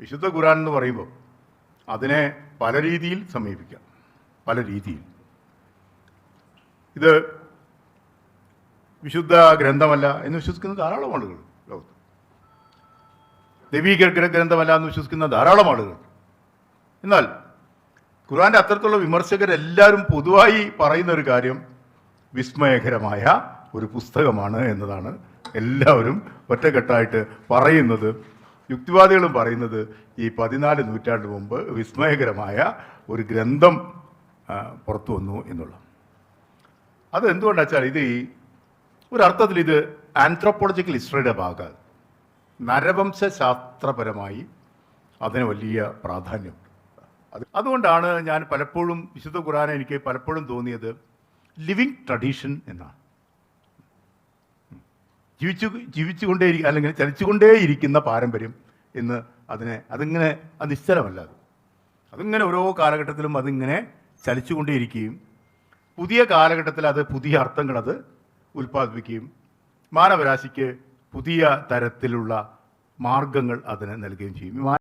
വിശുദ്ധ ഖുരാൻ എന്ന് പറയുമ്പോൾ അതിനെ പല രീതിയിൽ സമീപിക്കാം. പല രീതിയിൽ. ഇത് വിശുദ്ധ ഗ്രന്ഥമല്ല എന്ന് വിശ്വസിക്കുന്ന ധാരാളം ആളുകൾ ലോകത്ത്. ദൈവീക ഗ്രന്ഥമല്ല എന്ന് വിശ്വസിക്കുന്ന ധാരാളം ആളുകൾ. എന്നാൽ ഖുറാന്റെ അത്തരത്തിലുള്ള വിമർശകരെല്ലാവരും പൊതുവായി പറയുന്ന ഒരു കാര്യം വിസ്മയകരമായ ഒരു പുസ്തകമാണ് എന്നതാണ്. എല്ലാവരും ഒറ്റക്കെട്ടായിട്ട് പറയുന്നത്. യുക്തിവാദികളും പറയുന്നത് ഈ പതിനാല് നൂറ്റാണ്ട് മുമ്പ് വിസ്മയകരമായ ഒരു ഗ്രന്ഥം പുറത്തു വന്നു എന്നുള്ള അത് എന്തുകൊണ്ടാണ് വെച്ചാൽ ഇത് ഈ അർത്ഥത്തിൽ ഇത് ആന്ത്രോപോളജിക്കൽ ഹിസ്റ്ററിയുടെ ഭാഗമാണ് നരവംശാസ്ത്രപരമായി അതിന് വലിയ പ്രാധാന്യമുണ്ട്. അത് അതുകൊണ്ടാണ് ഞാൻ പലപ്പോഴും വിശുദ്ധ ഖുറാൻ എനിക്ക് പലപ്പോഴും തോന്നിയത് ലിവിങ് ട്രഡീഷൻ എന്നാണ്. ജീവിച്ചു ജീവിച്ചുകൊണ്ടേ അല്ലെങ്കിൽ ചലിച്ചുകൊണ്ടേയിരിക്കുന്ന പാരമ്പര്യം എന്ന് അതിനെ അതിങ്ങനെ അത് നിശ്ചലമല്ല അത്. അതിങ്ങനെ ഓരോ കാലഘട്ടത്തിലും അതിങ്ങനെ ചലിച്ചുകൊണ്ടേയിരിക്കുകയും പുതിയ കാലഘട്ടത്തിൽ അത് പുതിയ അർത്ഥങ്ങളത് ഉൽപ്പാദിപ്പിക്കുകയും മാനവരാശിക്ക് പുതിയ തരത്തിലുള്ള മാർഗങ്ങൾ അതിന് നൽകുകയും ചെയ്യും.